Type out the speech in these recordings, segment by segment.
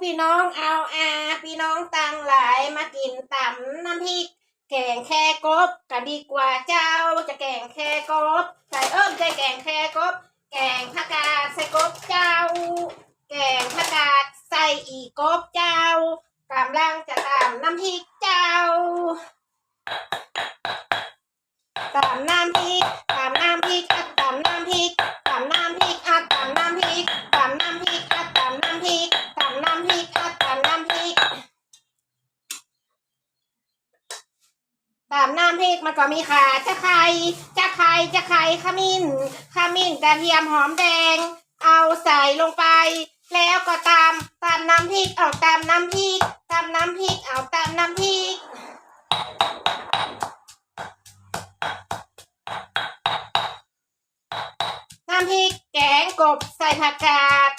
พี่น้องเอาอาพี่น้องตังหลายมากินตำน้ำพริกแกงแค่กบก็ดีกว่าเจ้าจะแกงแค่กบใส่เอิ่มใจแกงแค่กบ แกงผักกาดใส่กบเจ้า แกงผักกาดใส่อีกบเจ้ากำลังจะตำน้ำพริกเจ้าตำน้ำพริกตำน้ำพริกอะตำน้ำพริกตำน้ำพริกอะตำน้ำพริกตำน้ำพริกอะตำน้ำพริกตำน้ำพริกอะตำน้ำพริก ตำน้ำพริกมันก็มีขาจะไข่จะไข่จะไข่ขมิ้นขมิ้นกระเทียมหอมแดง เอาใส่ลงไป แล้วก็ตามตามน้ำพริกเอาตามน้ำพริกตามน้ำพริกเอาตามน้ำพริกน้ำพริกแกงกบใส่ผักกาด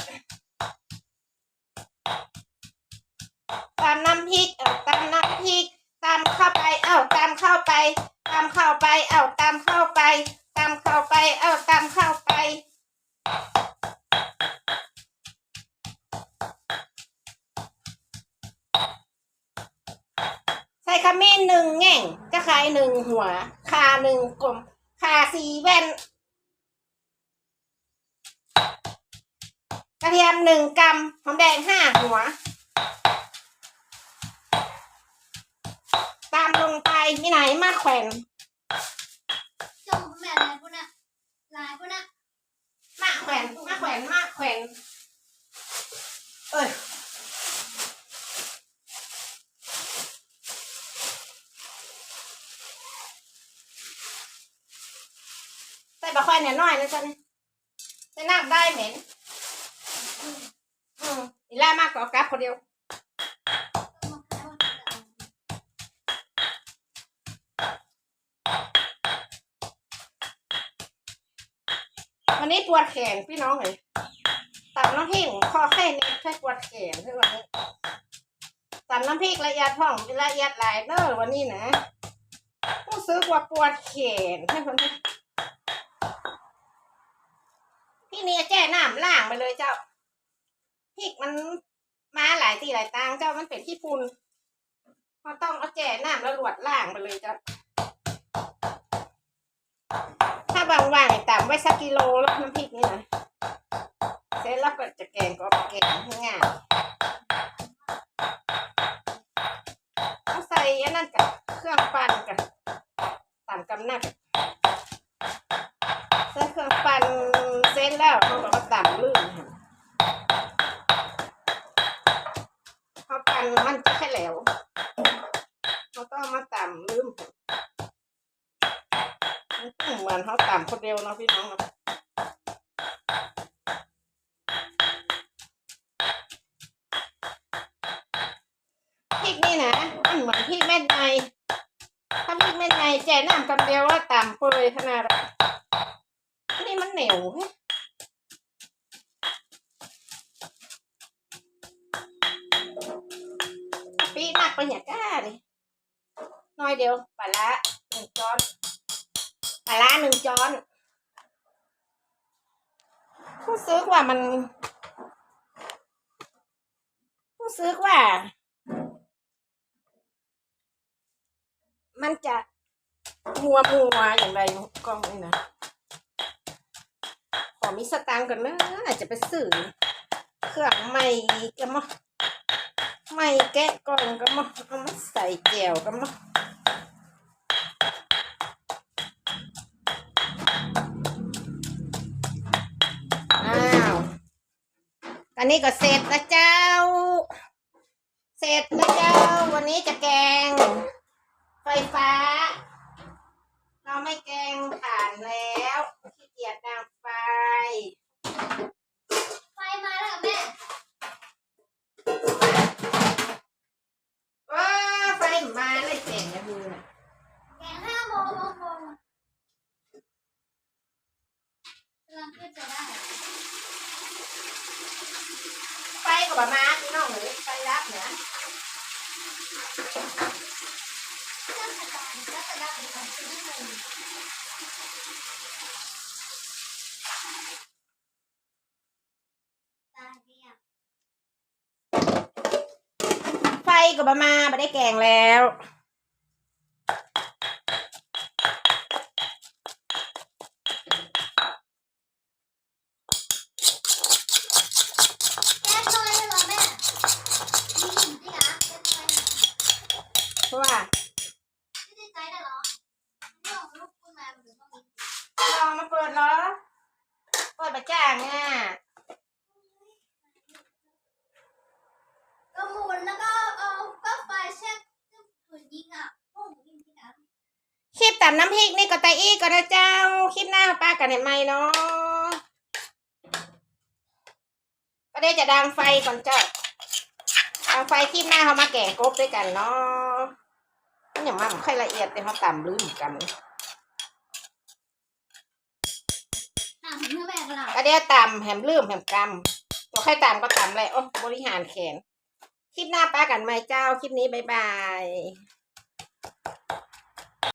ตามน้ำพริกเอาตามน้ำพริก ตามเข้าไป เอ้าตามเข้าไป ตามเข้าไป เอ้าตามเข้าไป ตามเข้าไป เอ้าตามเข้าไปใส่ขมิ้นหนึ่งแง่งจะขายหนึ่งหัวคาหนึ่งกลมคาสีแว่นกระเทียมหนึ่งกรัมหอมแดงห้าหัว ตามลงไป มีไหนมาแขวนจมแม่ลายพวกน่ะลายพวกน่ะมาแขวนมาแขวนมาแขวนเอ้ยใส่บะแขวนเนี่ยน้อยนะจ๊ะนี่ใส่น้ำได้เหม็นอืมอืมอีล่ามากกว่ากราฟคนเดียว นี้ปวดแขนพี่น้องเลยตับน้ำพริกคอแค่นี้แค่ปวดแขนใช่วันนี้ตับน้ำพริกละเอียดท้องละเอียดหลายเด้อวันนี้นะผู้ซื้อกว่าปวดแขนใช่คนนี้พี่เนี่ยแจ้น้ำล่างไปเลยเจ้าพริกมันมาหลายตีหลายตางเจ้ามันเป็นที่ปุ่นเราต้องเอาแจ้น้ำแล้วรวดล่างไปเลยเจ้า ว่าบางๆแต่ไว้สักกิโลแล้วน้ำพริกนี่นะเสร็จแล้วก็จะแกงก็แกงให้ง่ายเอาใส่อันนั้นกับเครื่องปั่นกับตามกำนัดใส่เครื่องปั่นเสร็จแล้วเขาก็มาตำลื่นค่ะเขาปั่นมันจะแค่แหล้วเขาต้องมาตำลืมค่ะ เขาต่ำคนเดียวนะพี่น้องเนาะพริกนี่นะมันเหมือนพริกแม่นในถ้าพริกแม่นในแจน้ำคำเดียวว่าต่ำเปยขนาดอะนี่มันเหนียวเฮ้ปีนักไปเนี่ยก้าเลยน้อยเดียวปลาละหนึ่งช้อน ปลาร้าหนึ่งช้อนผู้ซื้อกว่ามัน ผู้ซื้อกว่า มันจะมัวมัวอย่างไรกล้องนี่นะขอมีสตางค์ก่อนนะอาจจะไปซื้อเครื่องใหม่กันมั้งไม่แกะกล่องกันมั้งเอามาใส่แก้วกันมั้ง อันนี้ก็เสร็จแล้วเจ้า เสร็จแล้วเจ้า วันนี้จะแกง ไฟฟ้า เราไม่แกงถ่าน ประมาณน้องเลยไฟรับเนี่ยเครื่องสตาร์ทเครื่องสตาร์ทเป็นของซื้อเลยตาเดียวก็บามาไม่ได้แกงแล้ว เหรอเรื่องลูกคุณมามันถึงต้องมีลองมาเปิดเหรอ เปิดมาจ้างอะก็หมุนแล้วก็เอาก็ไฟแช่ถือยิงอะโอ้โหยิงที่ไหนคลิปตำน้ำพริกนี่ก็ไตอี้ก่อนะเจ้า คลิปหน้าป้ากันเห็นไหมเนาะก็ได้จะดังไฟก่อนเจ้าดังไฟคลิปหน้าเขามาแกะกบด้วยกันเนาะ มันอย่างมันค่อยละเอียดแต่เขาต่ำลืมกันหนังเนื้อแบกหลังก็เดี๋ยวต่ำแหมลืมแหมกำตัวใครต่ำก็ต่ำเลยโอ้บริหารแขน คลิปหน้าป้ากันไหมเจ้า คลิปนี้บ๊ายบาย